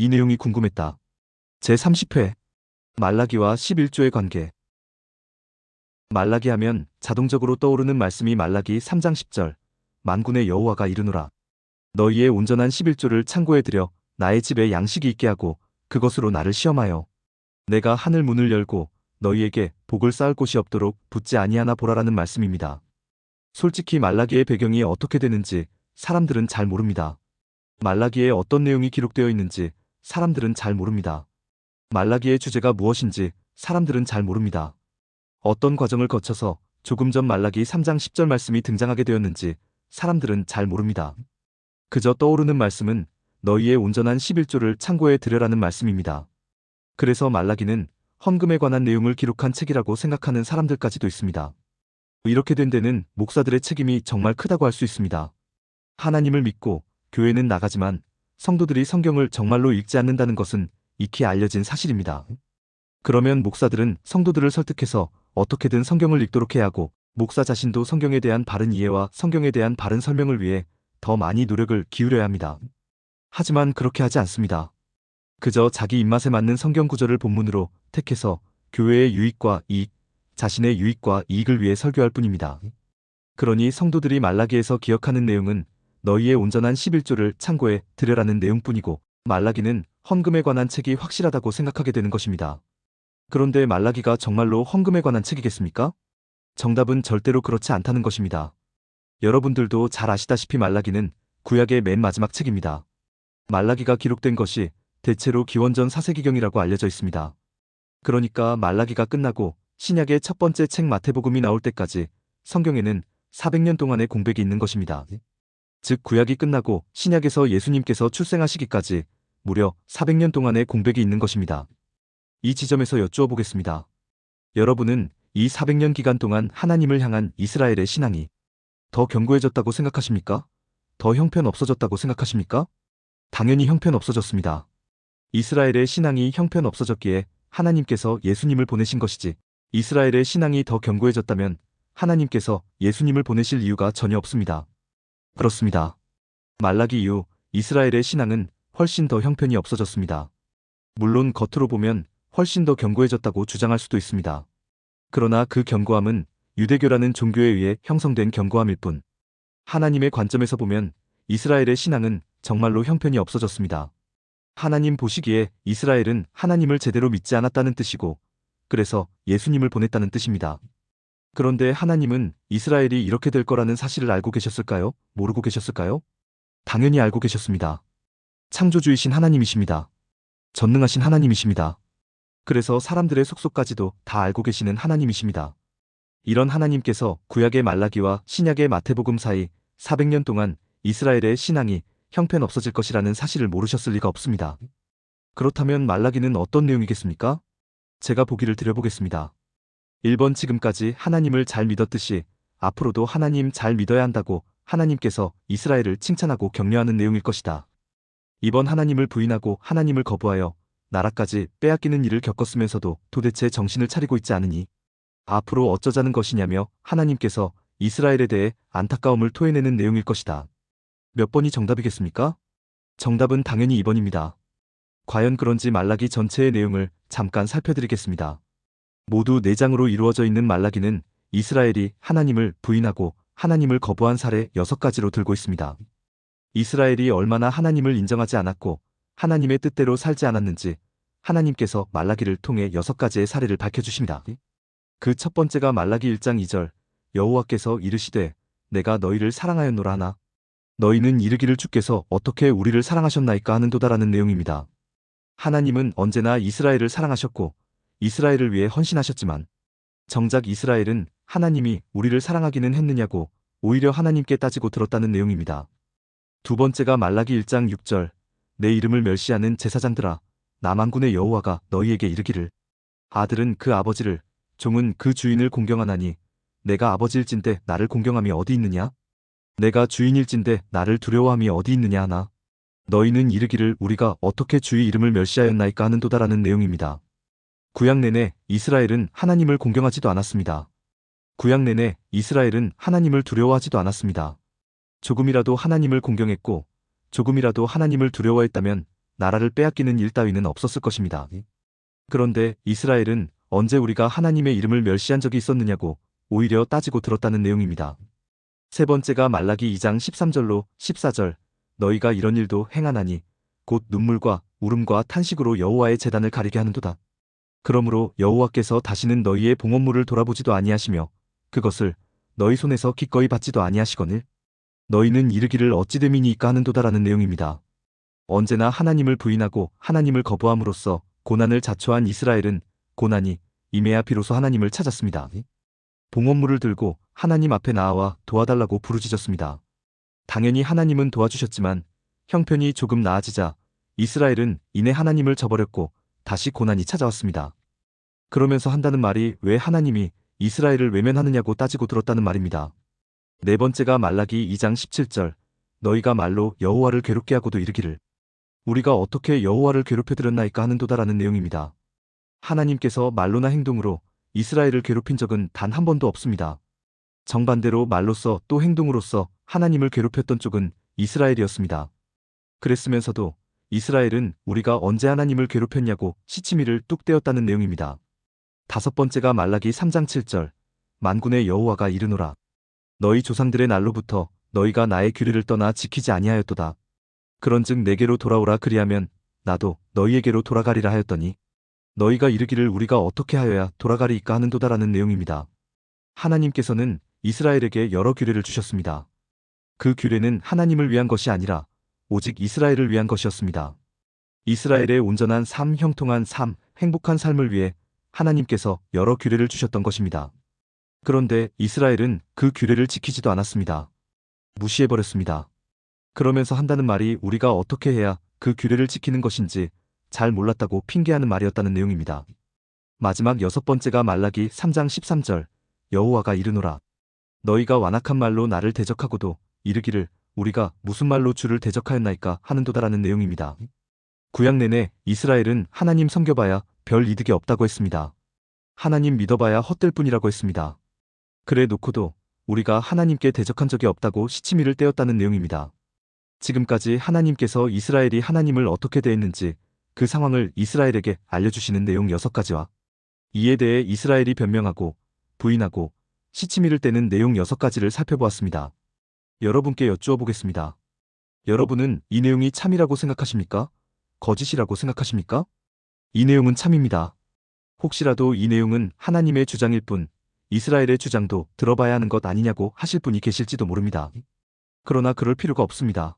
이 내용이 궁금했다. 제30회 말라기와 11조의 관계 말라기 하면 자동적으로 떠오르는 말씀이 말라기 3장 10절 만군의 여호와가 이르노라 너희의 온전한 11조를 창고에 들여 나의 집에 양식이 있게 하고 그것으로 나를 시험하여 내가 하늘 문을 열고 너희에게 복을 쌓을 곳이 없도록 붙지 아니하나 보라라는 말씀입니다. 솔직히 말라기의 배경이 어떻게 되는지 사람들은 잘 모릅니다. 말라기에 어떤 내용이 기록되어 있는지 사람들은 잘 모릅니다. 말라기의 주제가 무엇인지 사람들은 잘 모릅니다. 어떤 과정을 거쳐서 조금 전 말라기 3장 10절 말씀이 등장하게 되었는지 사람들은 잘 모릅니다. 그저 떠오르는 말씀은 너희의 온전한 11조를 창고에 들여라는 말씀입니다. 그래서 말라기는 헌금에 관한 내용을 기록한 책이라고 생각하는 사람들까지도 있습니다. 이렇게 된 데는 목사들의 책임이 정말 크다고 할 수 있습니다. 하나님을 믿고 교회는 나가지만 성도들이 성경을 정말로 읽지 않는다는 것은 익히 알려진 사실입니다. 그러면 목사들은 성도들을 설득해서 어떻게든 성경을 읽도록 해야 하고 목사 자신도 성경에 대한 바른 이해와 성경에 대한 바른 설명을 위해 더 많이 노력을 기울여야 합니다. 하지만 그렇게 하지 않습니다. 그저 자기 입맛에 맞는 성경 구절을 본문으로 택해서 교회의 유익과 이익, 자신의 유익과 이익을 위해 설교할 뿐입니다. 그러니 성도들이 말라기에서 기억하는 내용은 너희의 온전한 11조를 창고에 들여라는 내용뿐이고 말라기는 헌금에 관한 책이 확실하다고 생각하게 되는 것입니다. 그런데 말라기가 정말로 헌금에 관한 책이겠습니까? 정답은 절대로 그렇지 않다는 것입니다. 여러분들도 잘 아시다시피 말라기는 구약의 맨 마지막 책입니다. 말라기가 기록된 것이 대체로 기원전 4세기경이라고 알려져 있습니다. 그러니까 말라기가 끝나고 신약의 첫 번째 책 마태복음이 나올 때까지 성경에는 400년 동안의 공백이 있는 것입니다. 즉 구약이 끝나고 신약에서 예수님께서 출생하시기까지 무려 400년 동안의 공백이 있는 것입니다. 이 지점에서 여쭈어 보겠습니다. 여러분은 이 400년 기간 동안 하나님을 향한 이스라엘의 신앙이 더 견고해졌다고 생각하십니까? 더 형편없어졌다고 생각하십니까? 당연히 형편없어졌습니다. 이스라엘의 신앙이 형편없어졌기에 하나님께서 예수님을 보내신 것이지 이스라엘의 신앙이 더 견고해졌다면 하나님께서 예수님을 보내실 이유가 전혀 없습니다. 그렇습니다. 말라기 이후 이스라엘의 신앙은 훨씬 더 형편이 없어졌습니다. 물론 겉으로 보면 훨씬 더 견고해졌다고 주장할 수도 있습니다. 그러나 그 견고함은 유대교라는 종교에 의해 형성된 견고함일 뿐. 하나님의 관점에서 보면 이스라엘의 신앙은 정말로 형편이 없어졌습니다. 하나님 보시기에 이스라엘은 하나님을 제대로 믿지 않았다는 뜻이고, 그래서 예수님을 보냈다는 뜻입니다. 그런데 하나님은 이스라엘이 이렇게 될 거라는 사실을 알고 계셨을까요? 모르고 계셨을까요? 당연히 알고 계셨습니다. 창조주이신 하나님이십니다. 전능하신 하나님이십니다. 그래서 사람들의 속속까지도 다 알고 계시는 하나님이십니다. 이런 하나님께서 구약의 말라기와 신약의 마태복음 사이 400년 동안 이스라엘의 신앙이 형편없어질 것이라는 사실을 모르셨을 리가 없습니다. 그렇다면 말라기는 어떤 내용이겠습니까? 제가 보기를 드려보겠습니다. 1번 지금까지 하나님을 잘 믿었듯이 앞으로도 하나님 잘 믿어야 한다고 하나님께서 이스라엘을 칭찬하고 격려하는 내용일 것이다. 2번 하나님을 부인하고 하나님을 거부하여 나라까지 빼앗기는 일을 겪었으면서도 도대체 정신을 차리고 있지 않으니 앞으로 어쩌자는 것이냐며 하나님께서 이스라엘에 대해 안타까움을 토해내는 내용일 것이다. 몇 번이 정답이겠습니까? 정답은 당연히 2번입니다. 과연 그런지 말라기 전체의 내용을 잠깐 살펴드리겠습니다. 모두 4장으로 이루어져 있는 말라기는 이스라엘이 하나님을 부인하고 하나님을 거부한 사례 6가지로 들고 있습니다. 이스라엘이 얼마나 하나님을 인정하지 않았고 하나님의 뜻대로 살지 않았는지 하나님께서 말라기를 통해 6가지의 사례를 밝혀주십니다. 그 첫 번째가 말라기 1장 2절 여호와께서 이르시되 내가 너희를 사랑하였노라 하나 너희는 이르기를 주께서 어떻게 우리를 사랑하셨나이까 하는도다라는 내용입니다. 하나님은 언제나 이스라엘을 사랑하셨고 이스라엘을 위해 헌신하셨지만 정작 이스라엘은 하나님이 우리를 사랑하기는 했느냐고 오히려 하나님께 따지고 들었다는 내용입니다. 두 번째가 말라기 1장 6절 내 이름을 멸시하는 제사장들아 남한군의 여호와가 너희에게 이르기를 아들은 그 아버지를 종은 그 주인을 공경하나니 내가 아버지일진데 나를 공경함이 어디 있느냐 내가 주인일진데 나를 두려워함이 어디 있느냐 하나 너희는 이르기를 우리가 어떻게 주의 이름을 멸시하였나이까 하는도다라는 내용입니다. 구약 내내 이스라엘은 하나님을 공경하지도 않았습니다. 구약 내내 이스라엘은 하나님을 두려워하지도 않았습니다. 조금이라도 하나님을 공경했고 조금이라도 하나님을 두려워했다면 나라를 빼앗기는 일 따위는 없었을 것입니다. 그런데 이스라엘은 언제 우리가 하나님의 이름을 멸시한 적이 있었느냐고 오히려 따지고 들었다는 내용입니다. 세 번째가 말라기 2장 13절로 14절 너희가 이런 일도 행하나니 곧 눈물과 울음과 탄식으로 여호와의 재단을 가리게 하는도다. 그러므로 여호와께서 다시는 너희의 봉헌물을 돌아보지도 아니하시며 그것을 너희 손에서 기꺼이 받지도 아니하시거늘 너희는 이르기를 어찌 됨이니이까 하는도다라는 내용입니다. 언제나 하나님을 부인하고 하나님을 거부함으로써 고난을 자초한 이스라엘은 고난이 임해야 비로소 하나님을 찾았습니다. 봉헌물을 들고 하나님 앞에 나와 도와달라고 부르짖었습니다. 당연히 하나님은 도와주셨지만 형편이 조금 나아지자 이스라엘은 이내 하나님을 저버렸고 다시 고난이 찾아왔습니다. 그러면서 한다는 말이 왜 하나님이 이스라엘을 외면하느냐고 따지고 들었다는 말입니다. 네 번째가 말라기 2장 17절 너희가 말로 여호와를 괴롭게 하고도 이르기를 우리가 어떻게 여호와를 괴롭혀 드렸나이까 하는도다라는 내용입니다. 하나님께서 말로나 행동으로 이스라엘을 괴롭힌 적은 단 한 번도 없습니다. 정반대로 말로써 또 행동으로써 하나님을 괴롭혔던 쪽은 이스라엘이었습니다. 그랬으면서도 이스라엘은 우리가 언제 하나님을 괴롭혔냐고 시치미를 뚝 떼었다는 내용입니다. 다섯 번째가 말라기 3장 7절 만군의 여호와가 이르노라 너희 조상들의 날로부터 너희가 나의 규례를 떠나 지키지 아니하였도다. 그런즉 내게로 돌아오라 그리하면 나도 너희에게로 돌아가리라 하였더니 너희가 이르기를 우리가 어떻게 하여야 돌아가리이까 하는도다라는 내용입니다. 하나님께서는 이스라엘에게 여러 규례를 주셨습니다. 그 규례는 하나님을 위한 것이 아니라 오직 이스라엘을 위한 것이었습니다. 이스라엘의 온전한 삶, 형통한 삶, 행복한 삶을 위해 하나님께서 여러 규례를 주셨던 것입니다. 그런데 이스라엘은 그 규례를 지키지도 않았습니다. 무시해버렸습니다. 그러면서 한다는 말이 우리가 어떻게 해야 그 규례를 지키는 것인지 잘 몰랐다고 핑계하는 말이었다는 내용입니다. 마지막 여섯 번째가 말라기 3장 13절 여호와가 이르노라 너희가 완악한 말로 나를 대적하고도 이르기를 우리가 무슨 말로 주를 대적하였나이까 하는도다라는 내용입니다. 구약 내내 이스라엘은 하나님 섬겨봐야 별 이득이 없다고 했습니다. 하나님 믿어봐야 헛될 뿐이라고 했습니다. 그래 놓고도 우리가 하나님께 대적한 적이 없다고 시치미를 떼었다는 내용입니다. 지금까지 하나님께서 이스라엘이 하나님을 어떻게 대했는지 그 상황을 이스라엘에게 알려주시는 내용 6가지와 이에 대해 이스라엘이 변명하고 부인하고 시치미를 떼는 내용 6가지를 살펴보았습니다. 여러분께 여쭈어 보겠습니다. 여러분은 이 내용이 참이라고 생각하십니까? 거짓이라고 생각하십니까? 이 내용은 참입니다. 혹시라도 이 내용은 하나님의 주장일 뿐 이스라엘의 주장도 들어봐야 하는 것 아니냐고 하실 분이 계실지도 모릅니다. 그러나 그럴 필요가 없습니다.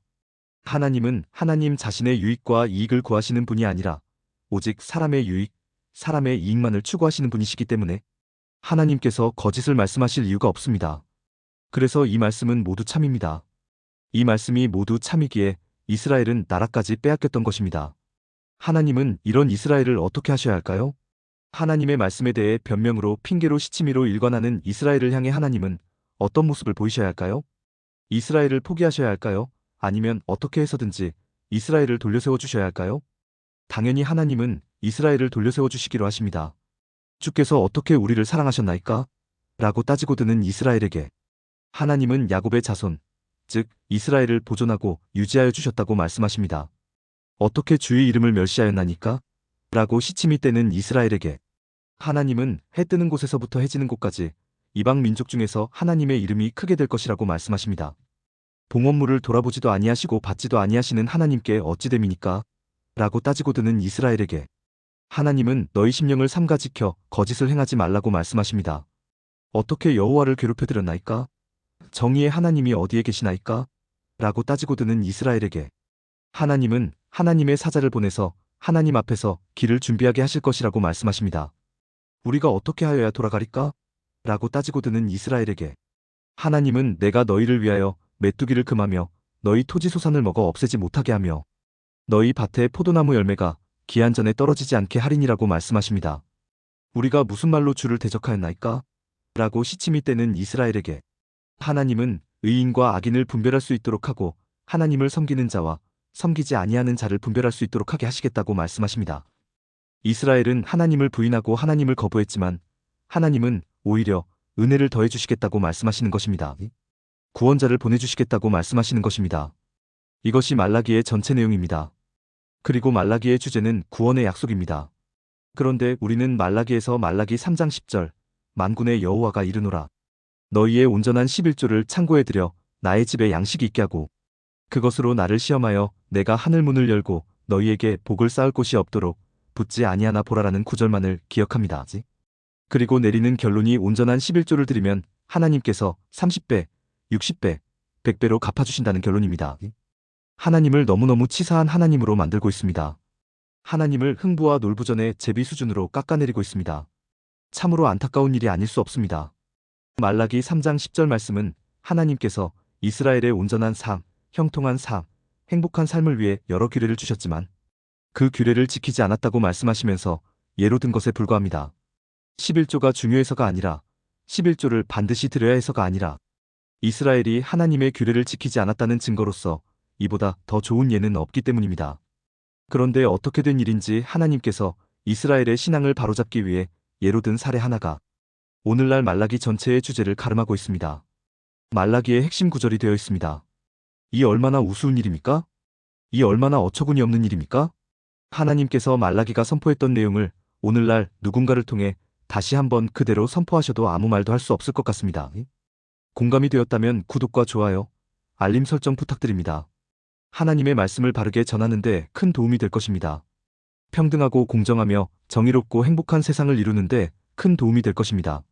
하나님은 하나님 자신의 유익과 이익을 구하시는 분이 아니라 오직 사람의 유익, 사람의 이익만을 추구하시는 분이시기 때문에 하나님께서 거짓을 말씀하실 이유가 없습니다. 그래서 이 말씀은 모두 참입니다. 이 말씀이 모두 참이기에 이스라엘은 나라까지 빼앗겼던 것입니다. 하나님은 이런 이스라엘을 어떻게 하셔야 할까요? 하나님의 말씀에 대해 변명으로 핑계로 시치미로 일관하는 이스라엘을 향해 하나님은 어떤 모습을 보이셔야 할까요? 이스라엘을 포기하셔야 할까요? 아니면 어떻게 해서든지 이스라엘을 돌려세워 주셔야 할까요? 당연히 하나님은 이스라엘을 돌려세워 주시기로 하십니다. 주께서 어떻게 우리를 사랑하셨나이까? 라고 따지고 드는 이스라엘에게 하나님은 야곱의 자손, 즉 이스라엘을 보존하고 유지하여 주셨다고 말씀하십니다. 어떻게 주의 이름을 멸시하였나니까? 라고 시침이 떼는 이스라엘에게 하나님은 해 뜨는 곳에서부터 해지는 곳까지 이방 민족 중에서 하나님의 이름이 크게 될 것이라고 말씀하십니다. 봉헌물을 돌아보지도 아니하시고 받지도 아니하시는 하나님께 어찌 됨이니까? 라고 따지고 드는 이스라엘에게 하나님은 너희 심령을 삼가 지켜 거짓을 행하지 말라고 말씀하십니다. 어떻게 여호와를 괴롭혀 드렸나이까? 정의의 하나님이 어디에 계시나이까? 라고 따지고 드는 이스라엘에게 하나님은 하나님의 사자를 보내서 하나님 앞에서 길을 준비하게 하실 것이라고 말씀하십니다. 우리가 어떻게 하여야 돌아가리까? 라고 따지고 드는 이스라엘에게 하나님은 내가 너희를 위하여 메뚜기를 금하며 너희 토지 소산을 먹어 없애지 못하게 하며 너희 밭의 포도나무 열매가 기한 전에 떨어지지 않게 하리니라고 말씀하십니다. 우리가 무슨 말로 주를 대적하였나이까? 라고 시침이 떼는 이스라엘에게 하나님은 의인과 악인을 분별할 수 있도록 하고 하나님을 섬기는 자와 섬기지 아니하는 자를 분별할 수 있도록 하게 하시겠다고 말씀하십니다. 이스라엘은 하나님을 부인하고 하나님을 거부했지만 하나님은 오히려 은혜를 더해 주시겠다고 말씀하시는 것입니다. 구원자를 보내 주시겠다고 말씀하시는 것입니다. 이것이 말라기의 전체 내용입니다. 그리고 말라기의 주제는 구원의 약속입니다. 그런데 우리는 말라기에서 말라기 3장 10절 만군의 여호와가 이르노라 너희의 온전한 11조를 창고에 들여 나의 집에 양식이 있게 하고 그것으로 나를 시험하여 내가 하늘 문을 열고 너희에게 복을 쌓을 곳이 없도록 붙지 아니하나 보라라는 구절만을 기억합니다. 그리고 내리는 결론이 온전한 11조를 드리면 하나님께서 30배, 60배, 100배로 갚아주신다는 결론입니다. 하나님을 너무너무 치사한 하나님으로 만들고 있습니다. 하나님을 흥부와 놀부전의 제비 수준으로 깎아내리고 있습니다. 참으로 안타까운 일이 아닐 수 없습니다. 말라기 3장 10절 말씀은 하나님께서 이스라엘의 온전한 삶, 형통한 삶, 행복한 삶을 위해 여러 규례를 주셨지만 그 규례를 지키지 않았다고 말씀하시면서 예로 든 것에 불과합니다. 11조가 중요해서가 아니라 11조를 반드시 드려야 해서가 아니라 이스라엘이 하나님의 규례를 지키지 않았다는 증거로서 이보다 더 좋은 예는 없기 때문입니다. 그런데 어떻게 된 일인지 하나님께서 이스라엘의 신앙을 바로잡기 위해 예로 든 사례 하나가 오늘날 말라기 전체의 주제를 가름하고 있습니다. 말라기의 핵심 구절이 되어 있습니다. 이 얼마나 우스운 일입니까? 이 얼마나 어처구니 없는 일입니까? 하나님께서 말라기가 선포했던 내용을 오늘날 누군가를 통해 다시 한번 그대로 선포하셔도 아무 말도 할 수 없을 것 같습니다. 공감이 되었다면 구독과 좋아요, 알림 설정 부탁드립니다. 하나님의 말씀을 바르게 전하는데 큰 도움이 될 것입니다. 평등하고 공정하며 정의롭고 행복한 세상을 이루는데 큰 도움이 될 것입니다.